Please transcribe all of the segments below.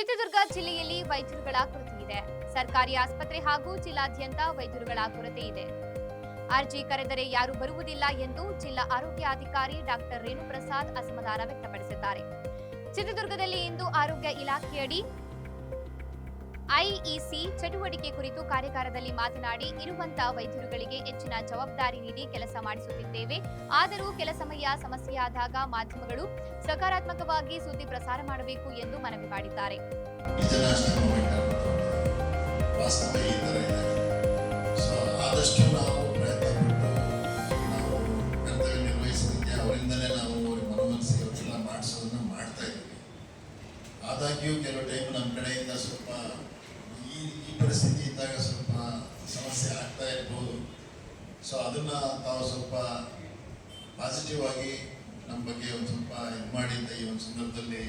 ಚಿತ್ರದುರ್ಗ ಜಿಲ್ಲೆಯಲ್ಲಿ ವೈದ್ಯರುಗಳ ಕೊರತೆ ಇದೆ. ಸರ್ಕಾರಿ ಆಸ್ಪತ್ರೆ ಹಾಗೂ ಜಿಲ್ಲಾದ್ಯಂತ ವೈದ್ಯರುಗಳ ಕೊರತೆ ಇದೆ. ಅರ್ಜಿ ಕರೆದರೆ ಯಾರು ಬರುವುದಿಲ್ಲ ಎಂದು ಜಿಲ್ಲಾ ಆರೋಗ್ಯಾಧಿಕಾರಿ ಡಾಕ್ಟರ್ ರೇಣುಪ್ರಸಾದ್ ಅಸಮಾಧಾನ ವ್ಯಕ್ತಪಡಿಸಿದ್ದಾರೆ. ಚಿತ್ರದುರ್ಗದಲ್ಲಿ ಇಂದು ಆರೋಗ್ಯ ಇಲಾಖೆಯಡಿ ಐಇಸಿ ಚಟುವಟಿಕೆ ಕುರಿತು ಕಾರ್ಯಾಗಾರದಲ್ಲಿ ಮಾತನಾಡಿ ಇರುವಂತಹ ವೈದ್ಯರುಗಳಿಗೆ ಹೆಚ್ಚಿನ ಜವಾಬ್ದಾರಿ ನೀಡಿ ಕೆಲಸ ಮಾಡಿಸುತ್ತಿದ್ದೇವೆ. ಆದರೂ ಕೆಲ ಸಮಯ ಸಮಸ್ಯೆಯಾದಾಗ ಮಾಧ್ಯಮಗಳು ಸಕಾರಾತ್ಮಕವಾಗಿ ಸುದ್ದಿ ಪ್ರಸಾರ ಮಾಡಬೇಕು ಎಂದು ಮನವಿ ಮಾಡಿದ್ದಾರೆ. ಆದಾಗ್ಯೂ, ಕೆಲವು ಟೈಮ್ ನಮ್ಮ ಕಡೆಯಿಂದ ಸ್ವಲ್ಪ ಪರಿಸ್ಥಿತಿ ಇದ್ದಾಗ ಸ್ವಲ್ಪ ಸಮಸ್ಯೆ ಆಗ್ತಾ ಇರ್ಬೋದು. ಸೊ ಅದನ್ನು ತಾವು ಸ್ವಲ್ಪ ಪಾಸಿಟಿವ್ ಆಗಿ ನಮ್ಮ ಬಗ್ಗೆ ಒಂದು ಸ್ವಲ್ಪ ಇದು ಮಾಡಿ ಅಂತ ಈ ಒಂದು ಸಂದರ್ಭದಲ್ಲಿ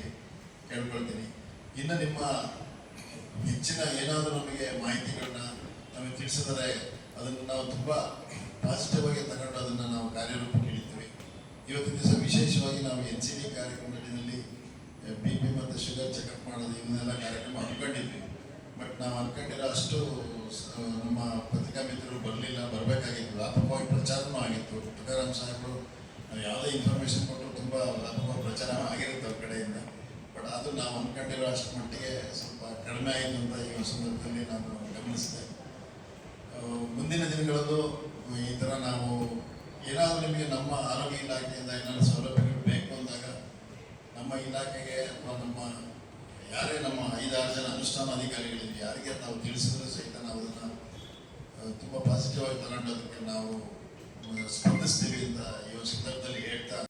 ಕೇಳ್ಕೊಳ್ತೀನಿ. ಇನ್ನು ನಿಮ್ಮ ಹೆಚ್ಚಿನ ಏನಾದರೂ ನಮಗೆ ಮಾಹಿತಿಗಳನ್ನ ನಮಗೆ ತಿಳಿಸಿದರೆ ಅದನ್ನು ನಾವು ತುಂಬ ಪಾಸಿಟಿವ್ ಆಗಿ ತಗೊಂಡು ಅದನ್ನು ನಾವು ಕಾರ್ಯರೂಪಕ್ಕೆ ಇಳಿತೀವಿ. ಇವತ್ತಿನ ದಿವಸ ವಿಶೇಷವಾಗಿ ನಾವು ಎನ್ ಸಿ ಡಿ ಕಾರ್ಯಕ್ರಮದಲ್ಲಿ ಬಿ ಪಿ ಮತ್ತು ಶುಗರ್ ಚೆಕಪ್ ಮಾಡೋದು ಇವನ್ನೆಲ್ಲ ಕಾರ್ಯಕ್ರಮ ಹಮ್ಮಿಕೊಂಡಿದ್ವಿ. ಬಟ್ ನಾವು ಅನ್ಕೊಂಡಿರೋ ಅಷ್ಟು ನಮ್ಮ ಪತ್ರಿಕಾ ಮಿತ್ರರು ಬರಲಿಲ್ಲ, ಬರಬೇಕಾಗಿತ್ತು ವ್ಯಾಪಕವಾಗಿ ಪ್ರಚಾರನೂ ಆಗಿತ್ತು. ತುಕಾರಾಮ್ ಸಾಹೇಬರು ಯಾವುದೇ ಇನ್ಫಾರ್ಮೇಷನ್ ಕೊಟ್ಟರು ತುಂಬ ವ್ಯಾಪಕವಾಗಿ ಪ್ರಚಾರ ಆಗಿರುತ್ತೆ ಅವ್ರ ಕಡೆಯಿಂದ. ಬಟ್ ಅದು ನಾವು ಅಂದ್ಕೊಂಡಿರೋ ಅಷ್ಟು ಮಟ್ಟಿಗೆ ಸ್ವಲ್ಪ ಕಡಿಮೆ ಆಯಿತು ಅಂತ ಈ ಸಂದರ್ಭದಲ್ಲಿ ನಾನು ಗಮನಿಸಿದೆ. ಮುಂದಿನ ದಿನಗಳಲ್ಲೂ ಈ ಥರ ನಾವು ಏನಾದರೂ ನಿಮಗೆ ನಮ್ಮ ಆರೋಗ್ಯ ಇಲಾಖೆಯಿಂದ ಏನಾದರೂ ಸೌಲಭ್ಯಗಳು ಬೇಕು ಅಂದಾಗ, ನಮ್ಮ ಇಲಾಖೆಗೆ ಅಥವಾ ನಮ್ಮ ಯಾರೇ ನಮ್ಮ ಐದಾರು ಜನ ಅನುಷ್ಠಾನ ಅಧಿಕಾರಿಗಳಿವೆ ಯಾರಿಗೆ ನಾವು ತಿಳಿಸಿದ್ರೆ ಸಹಿತ ನಾವು ಅದನ್ನು ತುಂಬ ಪಾಸಿಟಿವ್ ಆಗಿ ತಗೊಂಡು ಅದಕ್ಕೆ ನಾವು ಸ್ಪಂದಿಸ್ತೀವಿ ಅಂತ ಈ ಸಂದರ್ಭದಲ್ಲಿ ಸಂದರ್ಭದಲ್ಲಿ